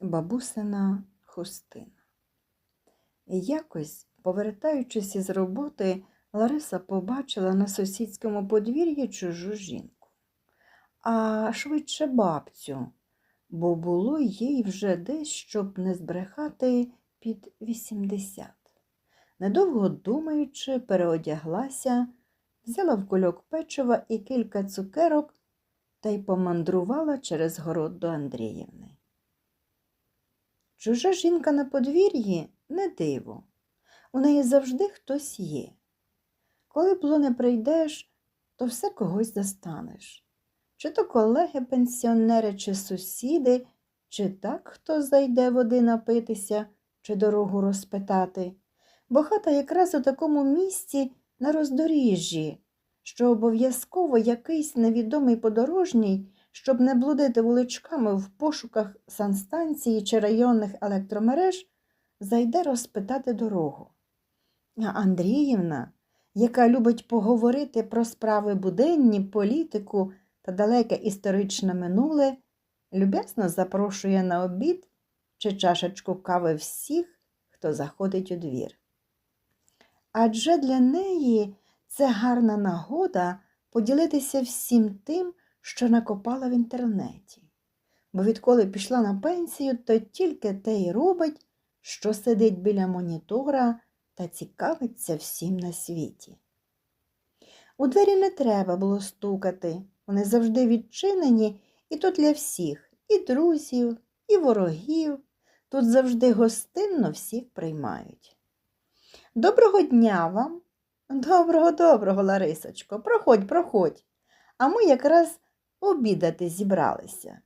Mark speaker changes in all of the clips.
Speaker 1: бабусина хустина. Якось, повертаючись із роботи, Лариса побачила на сусідському подвір'ї чужу жінку, а швидше бабцю, бо було їй вже десь, щоб не збрехати під 80. Недовго думаючи, переодяглася, взяла в кульок печива і кілька цукерок та й помандрувала через город до Андріївни. Чужа жінка на подвір'ї не диво. У неї завжди хтось є. Коли було не прийдеш, то все когось застанеш. Чи то колеги пенсіонери, чи сусіди, чи так хто зайде води напитися, чи дорогу розпитати. Бо хата якраз у такому місці на роздоріжжі, що обов'язково якийсь невідомий подорожній щоб не блудити вуличками в пошуках санстанції чи районних електромереж, зайде розпитати дорогу. А Андріївна, яка любить поговорити про справи буденні, політику та далеке історичне минуле, люб'язно запрошує на обід чи чашечку кави всіх, хто заходить у двір. Адже для неї це гарна нагода поділитися всім тим, що накопала в інтернеті. Бо відколи пішла на пенсію, то тільки те й робить, що сидить біля монітора та цікавиться всім на світі. У двері не треба було стукати, вони завжди відчинені, і то для всіх, і друзів, і ворогів. Тут завжди гостинно всіх приймають. Доброго дня вам! Доброго, доброго, Ларисочко, проходь, проходь. А ми якраз обідати зібралися.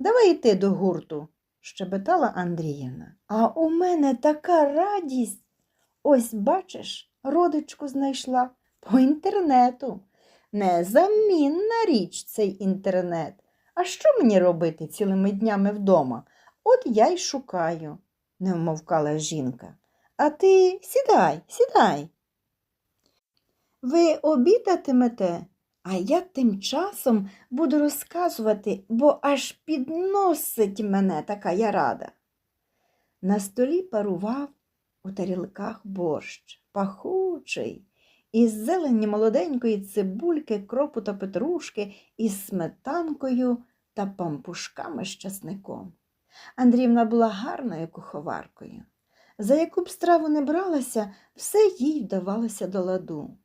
Speaker 1: Давай йти до гурту, щебетала Андріївна. А у мене така радість. Ось, бачиш, родичку знайшла по інтернету. Незамінна річ цей інтернет. А що мені робити цілими днями вдома? От я й шукаю, не вмовкала жінка. А ти сідай, сідай. Ви обідатимете? А я тим часом буду розказувати, бо аж підносить мене така я рада. На столі парував у тарілках борщ, пахучий, із зелені молоденької цибульки, кропу та петрушки, із сметанкою та пампушками з часником. Андріївна була гарною куховаркою. За яку б страву не бралася, все їй вдавалося до ладу.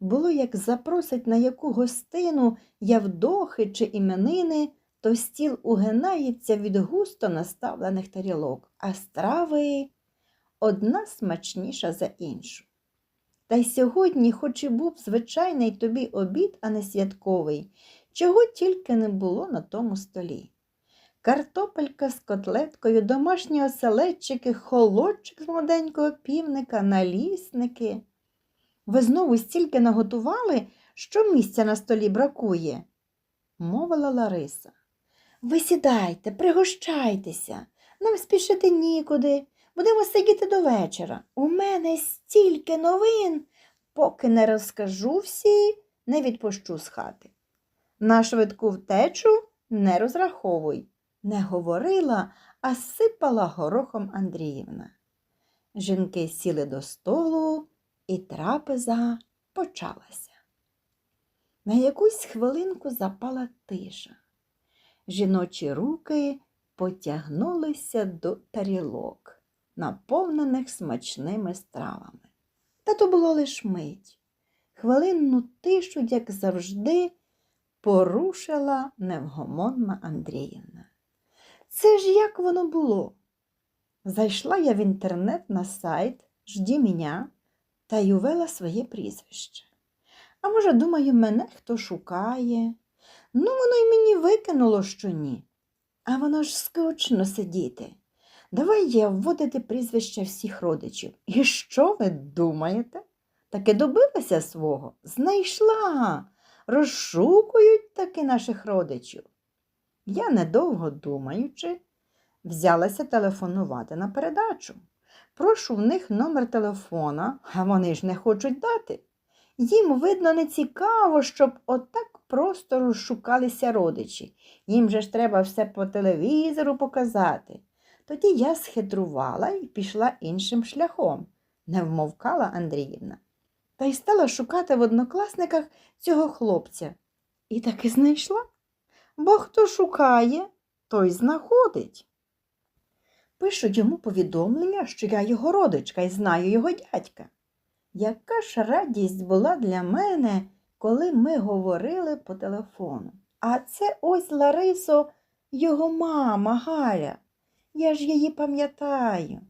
Speaker 1: Було, як запросить на яку гостину явдохи чи іменини, то стіл угинається від густо наставлених тарілок, а страви одна смачніша за іншу. Та й сьогодні, хоч і був звичайний тобі обід, а не святковий, чого тільки не було на тому столі. Картопелька з котлеткою, домашні оселедчики, холодчик з молоденького півника, налісники. Ви знову стільки наготували, що місця на столі бракує, мовила Лариса. Ви сідайте, пригощайтеся, нам спішити нікуди, будемо сидіти до вечора. У мене стільки новин, поки не розкажу всі, не відпущу з хати. На швидку втечу не розраховуй, не говорила, а сипала горохом Андріївна. Жінки сіли до столу і трапеза почалася. На якусь хвилинку запала тиша. Жіночі руки потягнулися до тарілок, наповнених смачними стравами. Та то було лиш мить. Хвилинну тишу, як завжди, порушила невгомонна Андріївна. Це ж як воно було? Зайшла я в інтернет на сайт Жді мене та й увела своє прізвище. А може, думаю, мене хто шукає. Ну, воно й мені викинуло, що ні. А воно ж скучно сидіти. Давай я вводити прізвища всіх родичів. І що ви думаєте? Таки добилася свого, знайшла, розшукують таки наших родичів. Я, недовго думаючи, взялася телефонувати на передачу. Прошу в них номер телефона, а вони ж не хочуть дати. Їм, видно, не цікаво, щоб отак просто розшукалися родичі. Їм же ж треба все по телевізору показати. Тоді я схитрувала і пішла іншим шляхом, не вмовкала Андріївна. Та й стала шукати в однокласниках цього хлопця. І таки знайшла. Бо хто шукає, той знаходить. Пишу йому повідомлення, що я його родичка і знаю його дядька. Яка ж радість була для мене, коли ми говорили по телефону. А це ось Ларисо, його мама Галя. Я ж її пам'ятаю.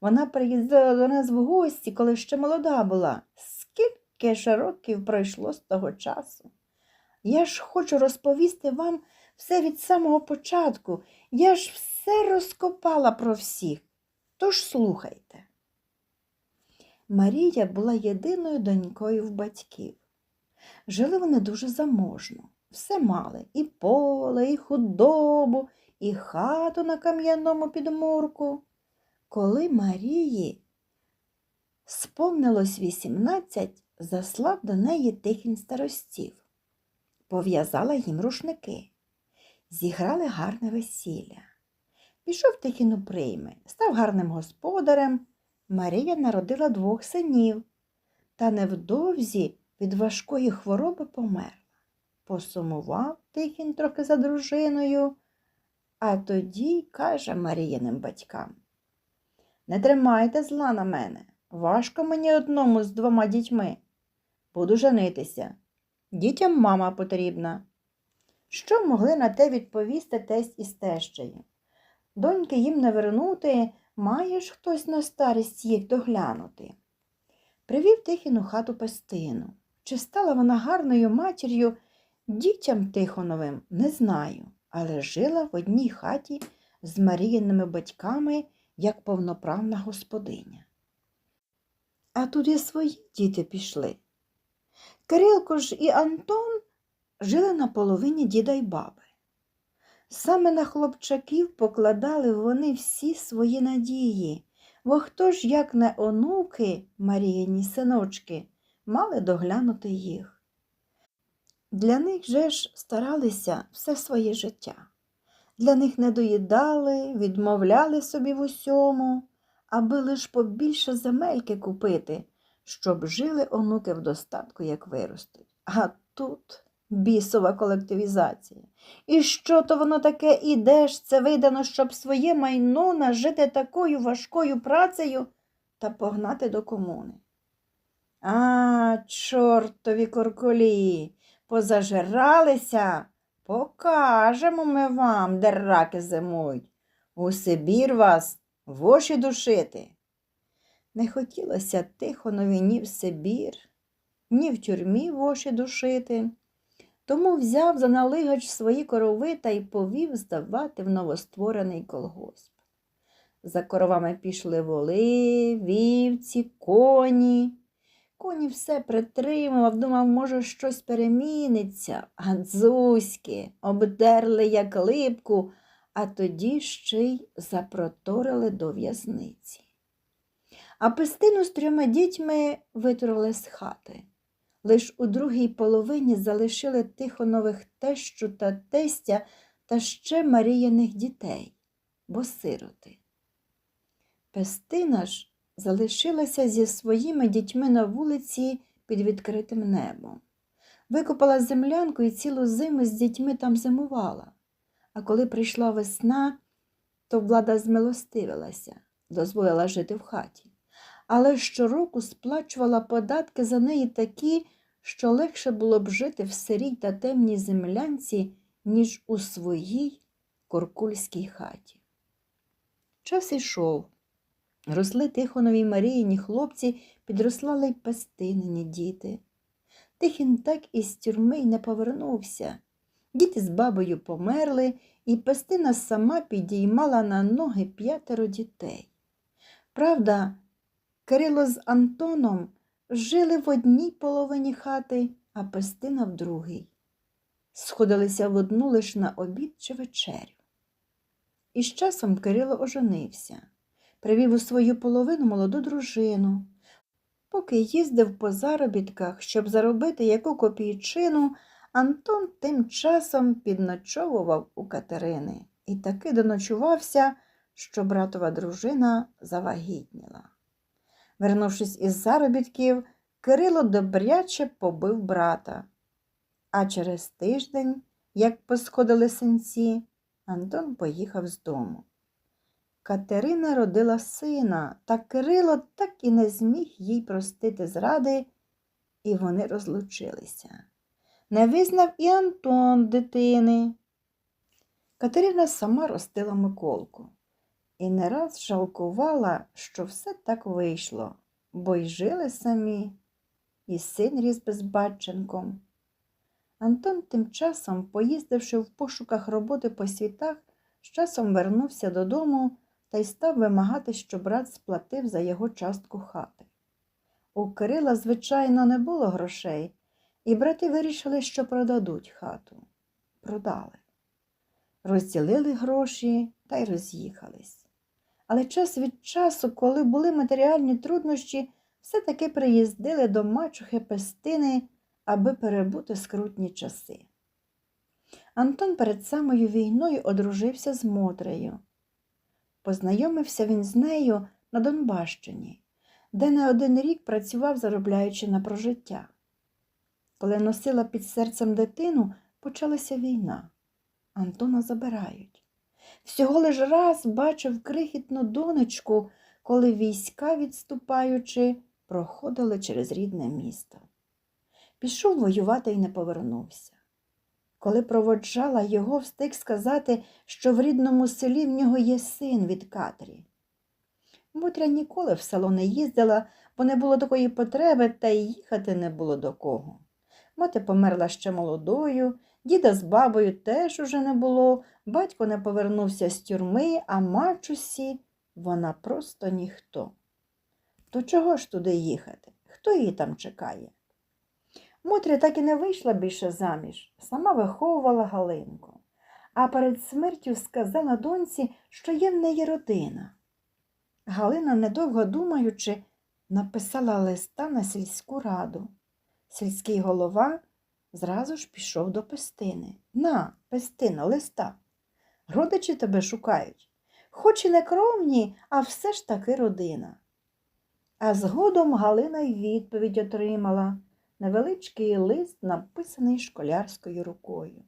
Speaker 1: Вона приїздила до нас в гості, коли ще молода була. Скільки ж років пройшло з того часу? Я ж хочу розповісти вам все від самого початку. Я ж все розкопала про всіх. Тож слухайте. Марія була єдиною донькою в батьків. Жили вони дуже заможно. Все мали і поле, і худобу, і хату на кам'яному підмурку. Коли Марії сповнилось 18, заслав до неї тихін старостів, пов'язала їм рушники, зіграли гарне весілля. Пішов Тихін у прийми, став гарним господарем. Марія народила двох синів, та невдовзі від важкої хвороби померла. Посумував Тихін трохи за дружиною, а тоді каже Маріяним батькам Не тримайте зла на мене, важко мені одному з двома дітьми. Буду женитися. Дітям мама потрібна. Що могли на те відповісти тесть із тещею? Доньки їм не вернути, маєш хтось на старість їх доглянути. Привів Тихіну хату пестину. Чи стала вона гарною матір'ю дітям Тихоновим, не знаю, але жила в одній хаті з Маріїними батьками як повноправна господиня. А тут і свої діти пішли. Кирилко ж і Антон жили на половині діда й баби. Саме на хлопчаків покладали вони всі свої надії, бо хто ж, як не онуки Маріїні синочки, мали доглянути їх. Для них же ж старалися все своє життя. Для них не доїдали, відмовляли собі в усьому, аби лиш побільше земельки купити, щоб жили онуки в достатку, як виростуть. А тут бісова колективізація. І що то воно таке ідеш, це видано, щоб своє майно нажити такою важкою працею та погнати до комуни. А, чортові куркулі, позажиралися, покажемо ми вам, де раки зимують. У Сибір вас воші душити. Не хотілося Тихонові ні в Сибір, ні в тюрмі воші душити. Тому взяв за налигач свої корови та й повів здавати в новостворений колгосп. За коровами пішли воли, вівці, коні. Коні все притримував, думав, може, щось переміниться, а дзузьки обдерли, як липку, а тоді ще й запроторили до в'язниці. А пестину з трьома дітьми витурили з хати. Лиш у другій половині залишили Тихонових тещу та тестя та ще Маріяних дітей, бо сироти. Пестина ж залишилася зі своїми дітьми на вулиці під відкритим небом. Викопала землянку і цілу зиму з дітьми там зимувала. А коли прийшла весна, то влада змилостивилася, дозволила жити в хаті. Але щороку сплачувала податки за неї такі, що легше було б жити в сирій та темній землянці, ніж у своїй куркульській хаті. Час ішов. Росли Тихонові Маріїні хлопці, підрослали й пестинині діти. Тихін так із тюрми й не повернувся. Діти з бабою померли, і пестина сама підіймала на ноги п'ятеро дітей. Правда, Кирило з Антоном жили в одній половині хати, а пестина в другій. Сходилися в одну лиш на обід чи вечерю. І з часом Кирило оженився, привів у свою половину молоду дружину. Поки їздив по заробітках, щоб заробити яку копійчину, Антон тим часом підночовував у Катерини і таки доночувався, що братова дружина завагітніла. Вернувшись із заробітків, Кирило добряче побив брата. А через тиждень, як посходили синці, Антон поїхав з дому. Катерина родила сина, та Кирило так і не зміг їй простити зради, і вони розлучилися. Не визнав і Антон дитини. Катерина сама ростила Миколку і не раз жалкувала, що все так вийшло, бо й жили самі, і син ріс безбатченком. Антон тим часом, поїздивши в пошуках роботи по світах, з часом вернувся додому та й став вимагати, щоб брат сплатив за його частку хати. У Кирила, звичайно, не було грошей, і брати вирішили, що продадуть хату. Продали. Розділили гроші та й роз'їхались. Але час від часу, коли були матеріальні труднощі, все-таки приїздили до мачухи Пестини, аби перебути скрутні часи. Антон перед самою війною одружився з Мотрею. Познайомився він з нею на Донбащині, де не один рік працював, заробляючи на прожиття. Коли носила під серцем дитину, почалася війна. Антона забирають. Всього лиш раз бачив крихітну донечку, коли війська, відступаючи, проходили через рідне місто. Пішов воювати і не повернувся. Коли проводжала його, встиг сказати, що в рідному селі в нього є син від Катрі. Мотря ніколи в село не їздила, бо не було такої потреби, та й їхати не було до кого. Мати померла ще молодою, діда з бабою теж уже не було, батько не повернувся з тюрми, а мачусі вона просто ніхто. То чого ж туди їхати? Хто її там чекає? Мотря так і не вийшла більше заміж, сама виховувала Галинку, а перед смертю сказала доньці, що є в неї родина. Галина, недовго думаючи, написала листа на сільську раду. Сільський голова зразу ж пішов до Пестини. На, Пестино, листа. Родичі тебе шукають. Хоч і не кровні, а все ж таки родина. А згодом Галина й відповідь отримала невеличкий лист, написаний школярською рукою.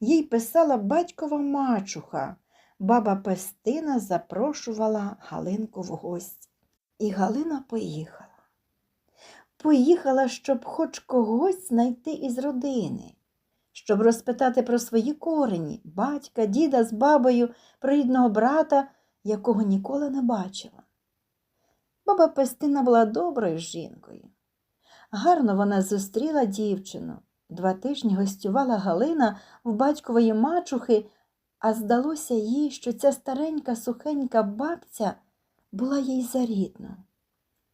Speaker 1: Їй писала батькова мачуха. Баба Пестина запрошувала Галинку в гості. І Галина поїхала. Поїхала, щоб хоч когось знайти із родини, щоб розпитати про свої корені, батька, діда з бабою, про рідного брата, якого ніколи не бачила. Баба Пестина була доброю жінкою. Гарно вона зустріла дівчину. Два тижні гостювала Галина в батькової мачухи, а здалося їй, що ця старенька сухенька бабця була їй за рідну.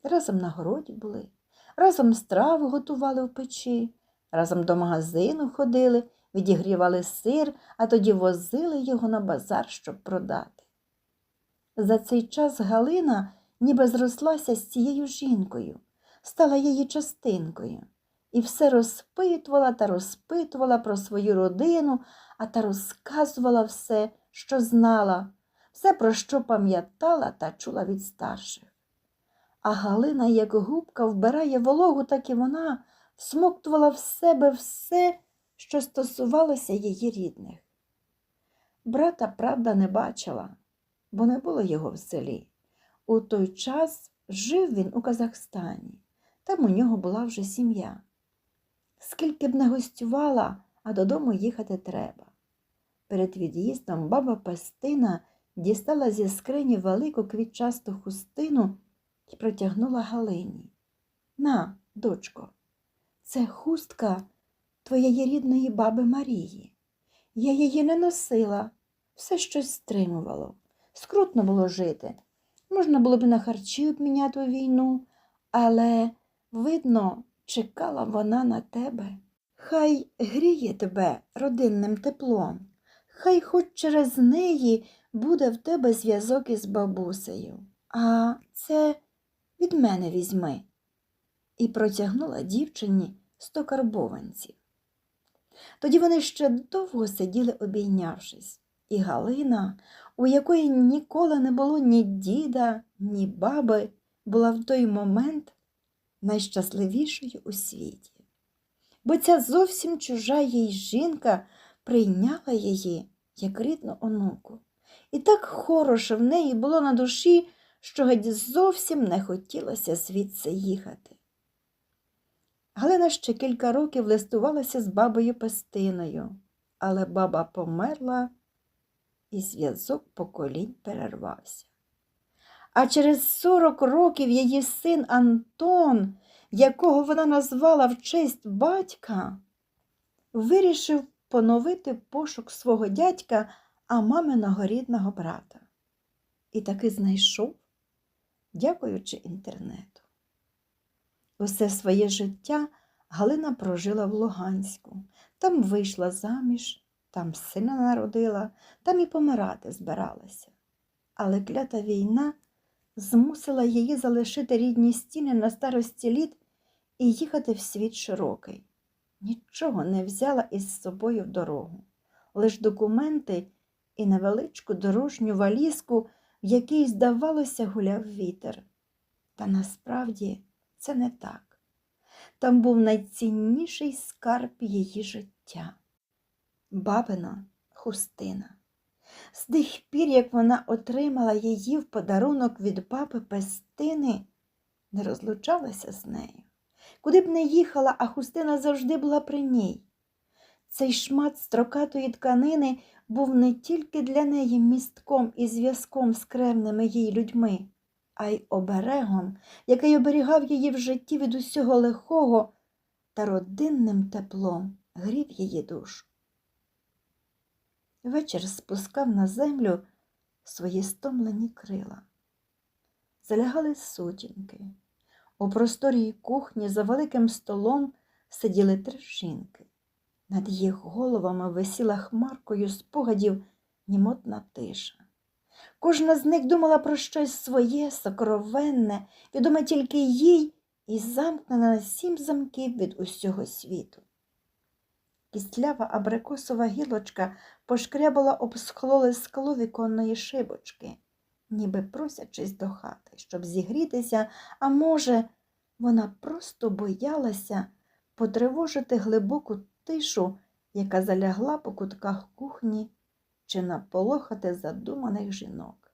Speaker 1: Разом на городі були, разом страву готували в печі, разом до магазину ходили, відігрівали сир, а тоді возили його на базар, щоб продати. За цей час Галина ніби зрослася з цією жінкою, стала її частинкою і все розпитувала та розпитувала про свою родину, а та розказувала все, що знала, все, про що пам'ятала та чула від старших. А Галина, як губка, вбирає вологу, так і вона всмоктувала в себе все, що стосувалося її рідних. Брата, правда, не бачила, бо не було його в селі. У той час жив він у Казахстані, там у нього була вже сім'я. Скільки б не гостювала, а додому їхати треба. Перед від'їздом баба Пестина дістала зі скрині велику квітчасту хустину і протягнула Галині. На, дочко, це хустка твоєї рідної баби Марії. Я її не носила, все щось стримувало. Скрутно було жити. Можна було б на харчі обміняти у війну, але, видно, чекала вона на тебе. Хай гріє тебе родинним теплом, хай хоч через неї буде в тебе зв'язок із бабусею. А це від мене візьми. І протягнула дівчині сто карбованців. Тоді вони ще довго сиділи, обійнявшись, і Галина, у якої ніколи не було ні діда, ні баби, була в той момент найщасливішою у світі. Бо ця зовсім чужа їй жінка прийняла її як рідну онуку. І так хороше в неї було на душі, що геть зовсім не хотілося звідси їхати. Галина ще кілька років листувалася з бабою Пестиною, але баба померла, і зв'язок поколінь перервався. А через сорок років її син Антон, якого вона назвала в честь батька, вирішив поновити пошук свого дядька, а маминого рідного брата. І таки знайшов, дякуючи інтернету. Усе своє життя Галина прожила в Луганську, там вийшла заміж, там сина народила, там і помирати збиралася. Але клята війна змусила її залишити рідні стіни на старості літ і їхати в світ широкий. Нічого не взяла із собою в дорогу, лиш документи і невеличку дорожню валізку, в якій, здавалося, гуляв вітер. Та насправді це не так. Там був найцінніший скарб її життя бабина хустина. З тих пір, як вона отримала її в подарунок від баби Пестини, не розлучалася з нею. Куди б не їхала, а хустина завжди була при ній. Цей шмат строкатої тканини був не тільки для неї містком і зв'язком з кревними їй людьми, а й оберегом, який оберігав її в житті від усього лихого та родинним теплом грів її душу. Вечір спускав на землю свої стомлені крила. Залягали сутінки. У просторій кухні за великим столом сиділи три жінки. Над їх головами висіла хмаркою спогадів німотна тиша. Кожна з них думала про щось своє, сокровенне, відоме тільки їй і замкнена на сім замків від усього світу. Кістлява абрикосова гілочка пошкрябала об схлоле скло віконної шибочки, ніби просячись до хати, щоб зігрітися, а може, вона просто боялася потривожити глибоку тишу, яка залягла по кутках кухні чи наполохати задуманих жінок.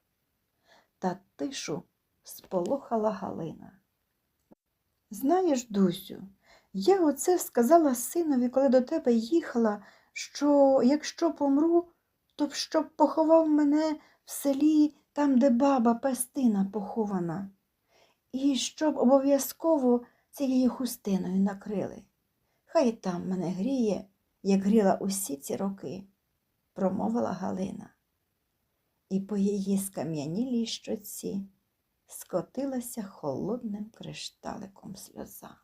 Speaker 1: Та тишу сполохала Галина. Знаєш, Дусю, я оце сказала синові, коли до тебе їхала, що якщо помру, то б щоб поховав мене в селі, там, де баба Пестина похована, і щоб обов'язково цією хустиною накрили. Хай там мене гріє, як гріла усі ці роки, промовила Галина. І по її скам'янілій щоці скотилася холодним кришталиком сльоза.